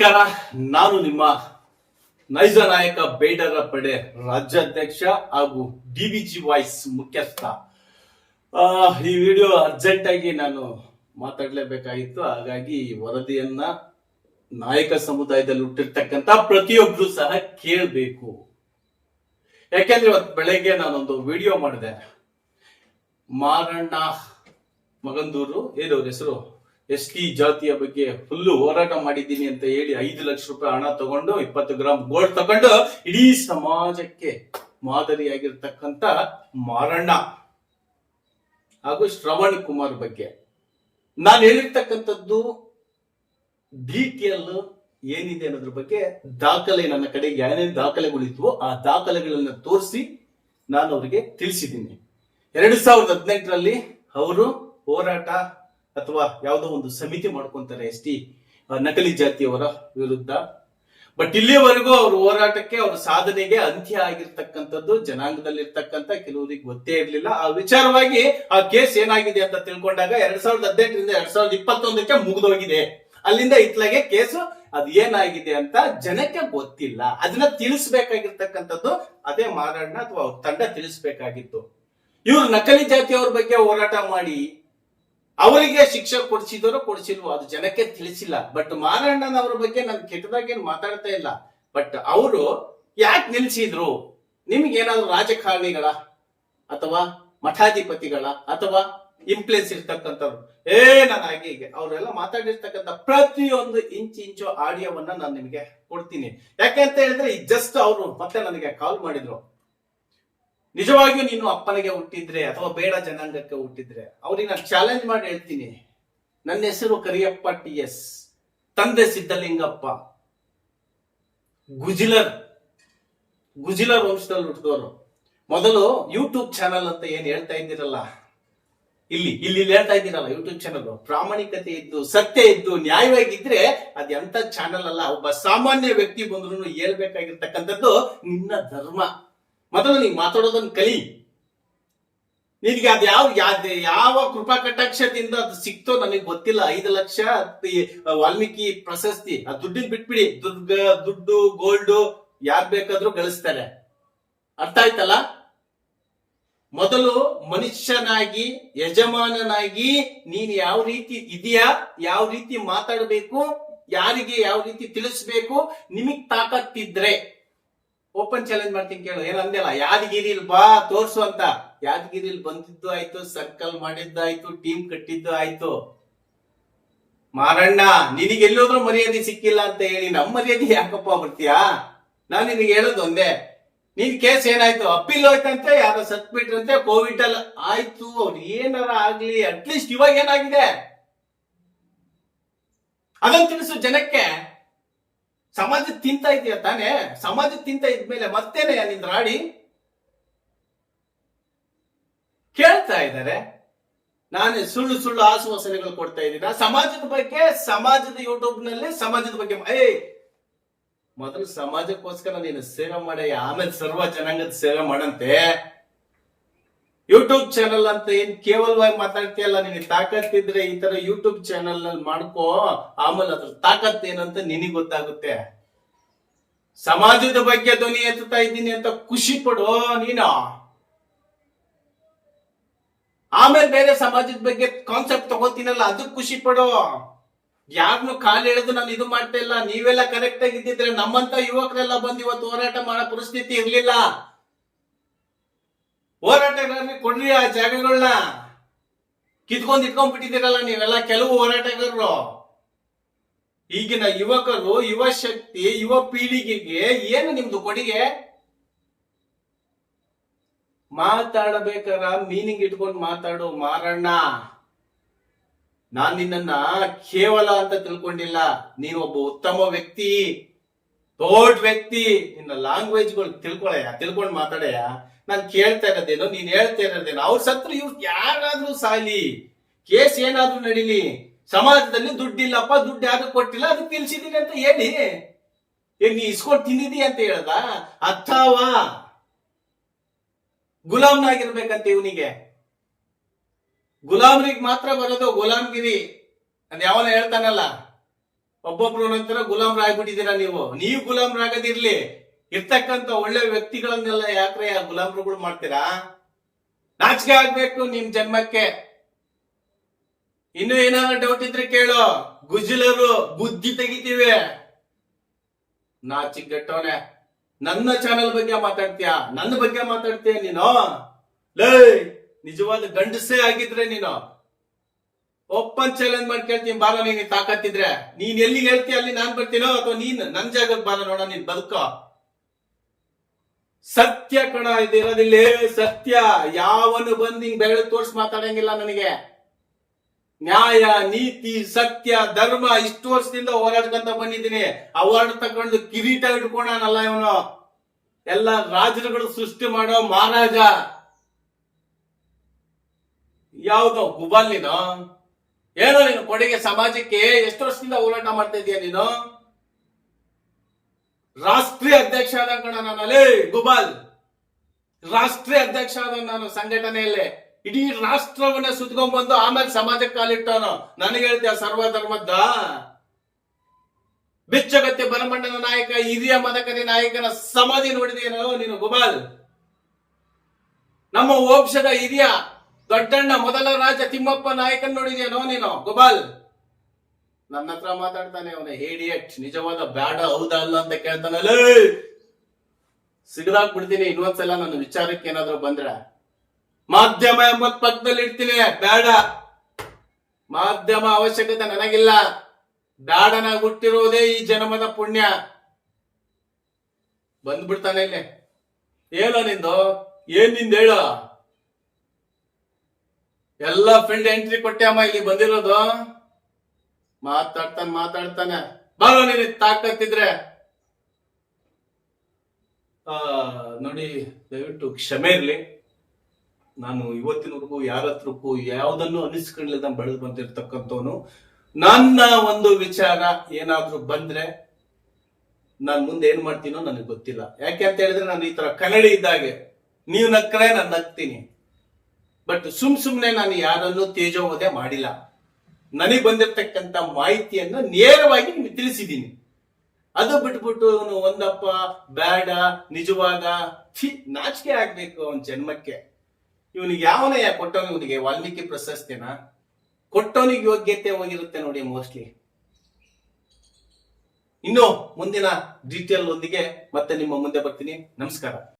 ನಮಸ್ಕಾರ. ನಾನು ನಿಮ್ಮ ನೈಜ ನಾಯಕ ಬೇಡರ ಪಡೆ ರಾಜ್ಯಾಧ್ಯಕ್ಷ ಹಾಗೂ ಡಿ ವಿ ಜಿ ವಾಯ್ಸ್ ಮುಖ್ಯಸ್ಥ. ಈ ವಿಡಿಯೋ ಅರ್ಜೆಂಟ್ ಆಗಿ ನಾನು ಮಾತಾಡ್ಲೇಬೇಕಾಗಿತ್ತು. ಹಾಗಾಗಿ ಈ ವರದಿಯನ್ನ ನಾಯಕ ಸಮುದಾಯದಲ್ಲಿ ಹುಟ್ಟಿರ್ತಕ್ಕಂತ ಪ್ರತಿಯೊಬ್ರು ಸಹ ಕೇಳಬೇಕು. ಯಾಕೆಂದ್ರೆ ಇವತ್ತು ಬೆಳಗ್ಗೆ ನಾನೊಂದು ವಿಡಿಯೋ ಮಾಡಿದೆ. ಮಾರಣ್ಣ ಮಗಂದೂರು. ಏನವ್ರ ಹೆಸರು? ಎಸ್ ಟಿ ಜಾತಿಯ ಬಗ್ಗೆ ಫುಲ್ಲು ಹೋರಾಟ ಮಾಡಿದ್ದೀನಿ ಅಂತ ಹೇಳಿ ಐದು ಲಕ್ಷ ರೂಪಾಯಿ ಹಣ ತಗೊಂಡು ಇಪ್ಪತ್ತು ಗ್ರಾಮ್ ಗೋಲ್ಡ್ ತಗೊಂಡು ಇಡೀ ಸಮಾಜಕ್ಕೆ ಮಾದರಿಯಾಗಿರ್ತಕ್ಕಂತ ಮಾರಣ್ಣ ಹಾಗೂ ಶ್ರವಣ್ ಕುಮಾರ್ ಬಗ್ಗೆ. ನಾನು ಹೇಳಿರ್ತಕ್ಕಂಥದ್ದು ಡಿಟಿಎಲ್ ಏನಿದೆ ಅನ್ನೋದ್ರ ಬಗ್ಗೆ ದಾಖಲೆ ನನ್ನ ಕಡೆಗೆ ಏನೇನು ದಾಖಲೆಗಳಿದ್ವು ಆ ದಾಖಲೆಗಳನ್ನ ತೋರಿಸಿ ನಾನು ಅವರಿಗೆ ತಿಳಿಸಿದ್ದೀನಿ. ಎರಡು ಸಾವಿರದ ಹದಿನೆಂಟರಲ್ಲಿ ಅವರು ಹೋರಾಟ ಅಥವಾ ಯಾವುದೋ ಒಂದು ಸಮಿತಿ ಮಾಡ್ಕೊಂತಾರೆ ಎಸ್ ಟಿ ನಕಲಿ ಜಾತಿಯವರ ವಿರುದ್ಧ. ಬಟ್ ಇಲ್ಲಿವರೆಗೂ ಅವ್ರ ಹೋರಾಟಕ್ಕೆ, ಅವ್ರ ಸಾಧನೆಗೆ ಅಂತ್ಯ ಆಗಿರ್ತಕ್ಕಂಥದ್ದು ಜನಾಂಗದಲ್ಲಿರ್ತಕ್ಕಂಥ ಕೆಲವರಿಗೆ ಗೊತ್ತೇ ಇರಲಿಲ್ಲ. ಆ ವಿಚಾರವಾಗಿ ಆ ಕೇಸ್ ಏನಾಗಿದೆ ಅಂತ ತಿಳ್ಕೊಂಡಾಗ ಎರಡ್ ಸಾವಿರದ ಹದಿನೆಂಟರಿಂದ ಎರಡ್ ಸಾವಿರದ ಇಪ್ಪತ್ತೊಂದಕ್ಕೆ ಮುಗಿದೋಗಿದೆ. ಅಲ್ಲಿಂದ ಇತ್ಲಾಗೆ ಕೇಸು, ಅದು ಏನಾಗಿದೆ ಅಂತ ಜನಕ್ಕೆ ಗೊತ್ತಿಲ್ಲ. ಅದನ್ನ ತಿಳಿಸ್ಬೇಕಾಗಿರ್ತಕ್ಕಂಥದ್ದು ಅದೇ ಮಾರಾಡ್ನ ಅಥವಾ ಅವ್ರ ತಂಡ ತಿಳಿಸ್ಬೇಕಾಗಿತ್ತು. ಇವ್ರು ನಕಲಿ ಜಾತಿಯವ್ರ ಬಗ್ಗೆ ಹೋರಾಟ ಮಾಡಿ ಅವರಿಗೆ ಶಿಕ್ಷೆ ಕೊಡಿಸಿದವರು ಕೊಡಿಸಿಲ್ವೋ, ಅದು ಜನಕ್ಕೆ ತಿಳಿಸಿಲ್ಲ. ಬಟ್ ಮಾರಣ್ಣನವರ ಬಗ್ಗೆ ನಾನು ಕೆಟ್ಟದಾಗೇನು ಮಾತಾಡ್ತಾ ಇಲ್ಲ. ಬಟ್ ಅವರು ಯಾಕೆ ನಿಲ್ಸಿದ್ರು? ನಿಮ್ಗೆ ಏನಾದ್ರು ರಾಜಕಾರಣಿಗಳ ಅಥವಾ ಮಠಾಧಿಪತಿಗಳ ಅಥವಾ ಇಂಪ್ಲೆನ್ಸ್ ಇರ್ತಕ್ಕಂಥವ್ರು. ಏ, ನಾನು ಹಾಗೆ ಅವರೆಲ್ಲ ಮಾತಾಡಿರ್ತಕ್ಕಂಥ ಪ್ರತಿಯೊಂದು ಇಂಚ್ ಇಂಚು ಆಡಿಯೋವನ್ನ ನಾನು ನಿಮಗೆ ಕೊಡ್ತೀನಿ. ಯಾಕೆ ಅಂತ ಹೇಳಿದ್ರೆ ಜಸ್ಟ್ ಅವರು ಮತ್ತೆ ನನಗೆ ಕಾಲ್ ಮಾಡಿದ್ರು. ನಿಜವಾಗಿಯೂ ನೀನು ಅಪ್ಪನಿಗೆ ಹುಟ್ಟಿದ್ರೆ ಅಥವಾ ಬೇಡ ಜನಾಂಗಕ್ಕೆ ಹುಟ್ಟಿದ್ರೆ, ಅವ್ರಿಗೆ ನಾನು ಚಾಲೆಂಜ್ ಮಾಡಿ ಹೇಳ್ತೀನಿ. ನನ್ನ ಹೆಸರು ಕರಿಯಪ್ಪ ಟಿ ಎಸ್ ತಂದೆ ಸಿದ್ದಲಿಂಗಪ್ಪ ಗುಜಿಲರ್. ಗುಜಿಲರ್ ವಂಶದಲ್ಲಿ ಹುಟ್ಟಿದವರು ಮೊದಲು ಯೂಟ್ಯೂಬ್ ಚಾನಲ್ ಅಂತ ಏನ್ ಹೇಳ್ತಾ ಇದ್ದೀರಲ್ಲ? ಇಲ್ಲಿ ಇಲ್ಲಿ ಹೇಳ್ತಾ ಇದ್ದೀರಲ್ಲ ಯೂಟ್ಯೂಬ್ ಚಾನಲ್ ಪ್ರಾಮಾಣಿಕತೆ ಇದ್ದು, ಸತ್ಯ ಇದ್ದು, ನ್ಯಾಯವಾಗಿದ್ರೆ ಅದ್ ಎಂತ ಚಾನಲ್ ಅಲ್ಲ, ಒಬ್ಬ ಸಾಮಾನ್ಯ ವ್ಯಕ್ತಿ ಬಂದ್ರು ಹೇಳ್ಬೇಕಾಗಿರ್ತಕ್ಕಂಥದ್ದು ನಿನ್ನ ಧರ್ಮ. ಮೊದಲು ನೀನ್ ಮಾತಾಡೋದನ್ನ ಕಲಿ. ನಿನಗೆ ಅದು ಯಾವ ಯಾವ ಕೃಪಾ ಕಟಾಕ್ಷದಿಂದ ಅದು ಸಿಕ್ತೋ ನನಗೆ ಗೊತ್ತಿಲ್ಲ. ಐದು ಲಕ್ಷ ವಾಲ್ಮೀಕಿ ಪ್ರಶಸ್ತಿ, ಆ ದುಡ್ಡಿನ ಬಿಟ್ಬಿಡಿ. ದುಡ್ಡು ದುಡ್ಡು, ಗೋಲ್ಡ್, ಯಾರ್ ಬೇಕಾದ್ರೂ ಗಳಿಸ್ತಾರೆ. ಅರ್ಥ ಆಯ್ತಲ್ಲ? ಮೊದಲು ಮನುಷ್ಯನಾಗಿ, ಯಜಮಾನನಾಗಿ ನೀನ್ ಯಾವ ರೀತಿ ಇದೆಯಾ, ಯಾವ ರೀತಿ ಮಾತಾಡಬೇಕು, ಯಾರಿಗೆ ಯಾವ ರೀತಿ ತಿಳಿಸ್ಬೇಕು, ನಿಮಗ್ ತಾಕತ್ತಿದ್ರೆ. ಓಪನ್ ಚಾಲೆಂಜ್ ಮಾಡ್ತೀನಿ ಕೇಳು. ಏನ್ ಅಂದೆಲ್ಲ ಯಾದಗಿರಿಲ್ ಬಾ, ತೋರ್ಸು ಅಂತ. ಯಾದಗಿರಿಲ್ ಬಂದಿದ್ದು ಆಯ್ತು ಸರ್ಕಲ್ ಮಾಡಿದ್ದಾಯ್ತು ಟೀಮ್ ಕಟ್ಟಿದ್ದು ಆಯ್ತು. ಮಾರಣ್ಣ ನಿನಗೆ ಎಲ್ಲೋದ್ರೂ ಮರ್ಯಾದೆ ಸಿಕ್ಕಿಲ್ಲ ಅಂತ ಹೇಳಿ ನಮ್ಮ ಮರ್ಯಾದೆ ಯಾಕಪ್ಪ ಬರ್ತೀಯಾ? ನಾನ್ ನಿನಗೆ ಹೇಳೋದು ಒಂದೇ. ನಿನ್ ಕೇಸ್ ಏನಾಯ್ತು? ಅಪ್ಪೀಲ್ ಹೋಯ್ತಂತೆ, ಯಾರೋ ಸತ್ ಬಿಟ್ರಂತೆ ಕೋವಿಡ್ ಅಲ್ಲಿ ಆಯ್ತು. ಅವ್ರು ಏನಾರ ಆಗ್ಲಿ ಅಟ್ಲೀಸ್ಟ್ ಇವಾಗ ಏನಾಗಿದೆ? ಅದನ್ನು ತಿಳಿಸು ಜನಕ್ಕೆ. ಸಮಾಜ ತಿಂತ ಇದೆಯಾ ತಾನೇ? ಸಮಾಜ ತಿಂತ ಇದ್ಮೇಲೆ ಮತ್ತೇನೆ ನಿಂದ ರಾಡಿ? ಕೇಳ್ತಾ ಇದ್ದಾರೆ. ನಾನು ಸುಳ್ಳು ಸುಳ್ಳು ಆಶ್ವಾಸನೆಗಳು ಕೊಡ್ತಾ ಇದ್ದೀನ? ಸಮಾಜದ ಬಗ್ಗೆ, ಸಮಾಜದ ಯೂಟ್ಯೂಬ್ನಲ್ಲಿ ಸಮಾಜದ ಬಗ್ಗೆ ಏ ಮೊದಲು ಸಮಾಜಕ್ಕೋಸ್ಕರ ನೀನು ಸೇವೆ ಮಾಡಿ ಆಮೇಲೆ ಸರ್ವ ಜನಾಂಗದ ಸೇವೆ ಮಾಡಂತೆ. ಯೂಟ್ಯೂಬ್ ಚಾನಲ್ ಅಂತ ಏನ್ ಕೇವಲವಾಗಿ ಮಾತಾಡ್ತೀಯಲ್ಲ, ನಿನಗೆ ತಾಕತ್ತಿದ್ರೆ ಈ ತರ ಯೂಟ್ಯೂಬ್ ಚಾನಲ್ನಲ್ಲಿ ಮಾಡ್ಕೋ. ಆಮೇಲೆ ಅದ್ರ ತಾಕತ್ ಏನಂತ ನಿನಗೆ ಗೊತ್ತಾಗುತ್ತೆ. ಸಮಾಜದ ಬಗ್ಗೆ ಧ್ವನಿ ಎತ್ತುತ್ತಾ ಇದ್ದೀನಿ ಅಂತ ಖುಷಿ ಪಡು ನೀನು. ಆಮೇಲೆ ಬೇರೆ ಸಮಾಜದ ಬಗ್ಗೆ ಕಾನ್ಸೆಪ್ಟ್ ತಗೋತೀನಲ್ಲ ಅದಕ್ಕೆ ಖುಷಿ ಪಡು. ಯಾರನ್ನು ಕಾಲು ಎಳೆದು ನಾನು ಇದು ಮಾಡ್ತಾ ಇಲ್ಲ. ನೀವೆಲ್ಲ ಕರೆಕ್ಟ್ ಆಗಿ ಇದ್ದಿದ್ರೆ ನಮ್ಮಂತ ಯುವಕರೆಲ್ಲ ಬಂದು ಇವತ್ತು ಹೋರಾಟ ಮಾಡೋ ಪರಿಸ್ಥಿತಿ ಇರ್ಲಿಲ್ಲ. ಹೋರಾಟಗಾರರಿಗೆ ಕೊಡ್ರಿ ಆ ಜಾಗಗಳನ್ನ ಕಿತ್ಕೊಂಡ್ ಇಟ್ಕೊಂಡ್ಬಿಟ್ಟಿದ್ದೀರಲ್ಲ ನೀವೆಲ್ಲ ಕೆಲವು ಹೋರಾಟಗಾರರು. ಈಗಿನ ಯುವಕರು, ಯುವ ಶಕ್ತಿ, ಯುವ ಪೀಳಿಗೆಗೆ ಏನು ನಿಮ್ದು ಕೊಡುಗೆ? ಮಾತಾಡಬೇಕಾರ ಮೀನಿಂಗ್ ಇಟ್ಕೊಂಡು ಮಾತಾಡು ಮಾರಣ್ಣ. ನಾನ್ ನಿನ್ನನ್ನ ಕೇವಲ ಅಂತ ತಿಳ್ಕೊಂಡಿಲ್ಲ. ನೀನು ಒಬ್ಬ ಉತ್ತಮ ವ್ಯಕ್ತಿ. ದೊಡ್ಡ ವ್ಯಕ್ತಿ ನಿನ್ನ ಲ್ಯಾಂಗ್ವೇಜ್ಗಳು ತಿಳ್ಕೊಳಯ್ಯ, ತಿಳ್ಕೊಂಡು ಮಾತಾಡಯ್ಯ. ನಾನು ಕೇಳ್ತಾ ಇರೋದೇನು, ನೀನ್ ಹೇಳ್ತಾ ಇರೋದೇನು, ಅವ್ರ ಸತ್ರ ಇವ್ರು ಯಾರಾದ್ರೂ ಸಾಲಿ ಕೇಸ್ ಏನಾದ್ರೂ ನಡೀಲಿ. ಸಮಾಜದಲ್ಲಿ ದುಡ್ಡಿಲ್ಲಪ್ಪ, ದುಡ್ಡು ಯಾರು ಕೊಟ್ಟಿಲ್ಲ ಅದಕ್ಕೆ ತಿಳಿಸಿದೀನಿ ಅಂತ ಹೇಳಿ. ಏನ್ ನೀ ಇಸ್ಕೊಂಡು ತಿಂದಿದಿ ಅಂತ ಹೇಳ್ದ? ಅಥವಾ ಗುಲಾಮ್ನಾಗಿರ್ಬೇಕಂತ ಇವನಿಗೆ. ಗುಲಾಮ್ರಿಗೆ ಮಾತ್ರ ಬರೋದು ಗುಲಾಮ್ಗಿರಿ. ಅದ್ ಯಾವನ ಹೇಳ್ತಾನಲ್ಲ. ಒಬ್ಬೊಬ್ರು ನಂತರ ಗುಲಾಮ್ರಾಗ್ಬಿಟ್ಟಿದ್ದೀರಾ ನೀವು? ನೀವು ಗುಲಾಮ್ರಾಗದಿರ್ಲಿ. ಇರ್ತಕ್ಕಂತ ಒಳ್ಳೆ ವ್ಯಕ್ತಿಗಳನ್ನೆಲ್ಲ ಯಾಕ್ರೆ ಆ ಗುಲಾಮ್ರುಗಳು ಮಾಡ್ತೀರಾ? ನಾಚಿಕೆ ಆಗ್ಬೇಕು ನಿಮ್ ಜನ್ಮಕ್ಕೆ. ಇನ್ನು ಏನಾದ್ರು ಡೌಟ್ ಇದ್ರೆ ಕೇಳು. ಗುಜಲರು, ಬುದ್ಧಿ ತೆಗಿತೀವಿ. ನಾಚಿಗೆಟ್ಟವನೆ ನನ್ನ ಚಾನೆಲ್ ಬಗ್ಗೆ ಮಾತಾಡ್ತೀಯ? ನನ್ನ ಬಗ್ಗೆ ಮಾತಾಡ್ತೀಯ ನೀನು? ಲೇ, ನಿಜವಾದ ಗಂಡಸೇ ಆಗಿದ್ರೆ ನೀನು. ಓಪನ್ ಚಾಲೆಂಜ್ ಮಾಡಿ ಕೇಳ್ತೀನಿ, ಬಾಲ ನಿಂಗೆ ತಾಕತ್ತಿದ್ರೆ ನೀನ್ ಎಲ್ಲಿ ಹೇಳ್ತೀಯ, ಅಲ್ಲಿ ನಾನ್ ಬರ್ತೀನೋ ಅಥವಾ ನೀನ್ ನನ್ ಜಾಗಕ್ಕೆ ಬಾಲ ನೋಡ, ನೀನ್ ಬದುಕೋ? ಸತ್ಯ ಕಣ, ಇದು ಸತ್ಯ, ಯಾವನು ಬಂದ್ ಹಿಂಗ್ ಬೆರಳು ತೋರ್ಸ್ ಮಾತಾಡಂಗಿಲ್ಲ ನನಗೆ. ನ್ಯಾಯ, ನೀತಿ, ಸತ್ಯ, ಧರ್ಮ, ಇಷ್ಟು ವರ್ಷದಿಂದ ಹೋರಾಡ್ಕೊಂತ ಬಂದಿದ್ದೀನಿ. ಅವಾರ್ಡ್ ತಗೊಂಡು ಕಿರೀಟ ಇಟ್ಕೊಂಡಲ್ಲ ಇವನು. ಎಲ್ಲ ರಾಜರುಗಳು ಸೃಷ್ಟಿ ಮಾಡೋ ಮಹಾರಾಜ. ಯಾವ್ದೋ ನೀನು ಏನೋ ನೀನು ಕೊಡುಗೆ ಸಮಾಜಕ್ಕೆ ಎಷ್ಟು ವರ್ಷದಿಂದ ಹೋರಾಟ ಮಾಡ್ತಾ ಇದೀಯ ನೀನು? ರಾಷ್ಟ್ರೀಯ ಅಧ್ಯಕ್ಷ ಆದ ಕಣ ನಾನು ಗುಬಾಲ್ ರಾಷ್ಟ್ರೀಯ ಅಧ್ಯಕ್ಷ ಆದ ನಾನು ಸಂಘಟನೆಯಲ್ಲೇ. ಇಡೀ ರಾಷ್ಟ್ರವನ್ನ ಸುತ್ಕೊಂಡ್ ಆಮೇಲೆ ಸಮಾಜಕ್ಕೆ ಕಾಲಿಟ್ಟವನು. ನನಗೆ ಹೇಳ್ತೀಯ ಸರ್ವಧರ್ಮದ್ದ? ಬಿಚ್ಚಗತ್ತೆ ಬರಮಣ್ಣನ ನಾಯಕ, ಹಿರಿಯ ಮದಕರಿ ನಾಯಕನ ಸಮಾಧಿ ನೋಡಿದೇನೋ ನೀನು ಗುಬಾಲ್ ನಮ್ಮ ವಂಶದ ಹಿರಿಯ ದೊಡ್ಡಣ್ಣ, ಮೊದಲ ರಾಜ ತಿಮ್ಮಪ್ಪ ನಾಯಕನ್ ನೋಡಿದ್ಯಾನೋ ನೀನು? ಗೋಪಾಲ್. ನನ್ನ ಹತ್ರ ಮಾತಾಡ್ತಾನೆ ಅವನ ಹೇಡಿಯಟ್ ನಿಜವಾದ ಬ್ಯಾಡ ಹೌದಾ ಅಲ್ಲ ಅಂತ ಕೇಳ್ತಾನಲ್ಲ ಸಿಗದಾಕ್ ಬಿಡ್ತೀನಿ ಇನ್ನೊಂದ್ಸಲ ನನ್ನ ವಿಚಾರಕ್ಕೆ ಏನಾದ್ರು ಬಂದ್ರೆ. ಮಾಧ್ಯಮ ಎಂಬತ್ ಪಕ್ಕದಲ್ಲಿ ಇಡ್ತೀನಿ ಬೇಡ ಮಾಧ್ಯಮ ಅವಶ್ಯಕತೆ ನನಗಿಲ್ಲ. ಬ್ಯಾಡನ ಹುಟ್ಟಿರುವುದೇ ಈ ಜನ್ಮದ ಪುಣ್ಯ. ಬಂದ್ಬಿಡ್ತಾನೆ ಇಲ್ಲಿ. ಏನೋ ನಿಂದು? ಏನ್ನಿಂದ ಹೇಳ? ಎಲ್ಲ ಫ್ರೆಂಡ್ ಎಂಟ್ರಿ ಕೊಟ್ಟೆ ಅಮ್ಮ ಇಲ್ಲಿ ಬಂದಿರೋದು. ಮಾತಾಡ್ತಾನೆ ಮಾತಾಡ್ತಾನೆ. ಬಾರೋ ನೀನು ತಾಕತ್ತಿದ್ರೆ. ಆ, ನೋಡಿ ದಯವಿಟ್ಟು ಕ್ಷಮೆ ಇರ್ಲಿ. ನಾನು ಇವತ್ತಿನವರೆಗೂ ಯಾರ ಹತ್ರಕ್ಕೂ ಯಾವ್ದನ್ನು ಅನಿಸ್ಕೊಳ್ಳದ ಬೆಳೆದು ಬಂದಿರ್ತಕ್ಕಂಥವನು. ನನ್ನ ಒಂದು ವಿಚಾರ ಏನಾದ್ರೂ ಬಂದ್ರೆ ನಾನು ಮುಂದೆ ಏನ್ ಮಾಡ್ತೀನೋ ನನಗೆ ಗೊತ್ತಿಲ್ಲ. ಯಾಕೆ ಅಂತ ಹೇಳಿದ್ರೆ ನಾನು ಈ ತರ ಕನ್ನಡಿ ಇದ್ದಾಗೆ. ನೀವು ನಕ್ಕರೆ ನಾನು ನಗ್ತೀನಿ. ಬಟ್ ಸುಮ್ ಸುಮ್ನೆ ನಾನು ಯಾರನ್ನು ತೇಜೋವಧೆ ಮಾಡಿಲ್ಲ. ನನಗೆ ಬಂದಿರತಕ್ಕಂತ ಮಾಹಿತಿಯನ್ನ ನೇರವಾಗಿ ನಿಮ್ಗೆ ತಿಳಿಸಿದ್ದೀನಿ. ಅದು ಬಿಟ್ಬಿಟ್ಟು ಅವನು ಒಂದಪ್ಪ ಬೇಡ ನಿಜವಾದ ನಾಚಿಕೆ ಆಗ್ಬೇಕು ಅವನ ಜನ್ಮಕ್ಕೆ. ಇವನಿಗೆ ಯಾವನೇ ಕೊಟ್ಟವನು? ಇವನಿಗೆ ವಾಲ್ಮೀಕಿ ಪ್ರಶಸ್ತಿನ? ಕೊಟ್ಟವನಿಗೆ ಯೋಗ್ಯತೆ ಹೋಗಿರುತ್ತೆ ನೋಡಿ ಮೋಸ್ಟ್ಲಿ ಇನ್ನು ಮುಂದಿನ ಡೀಟೇಲ್ ಒಂದಿಗೆ ಮತ್ತೆ ನಿಮ್ಮ ಮುಂದೆ ಬರ್ತೀನಿ. ನಮಸ್ಕಾರ.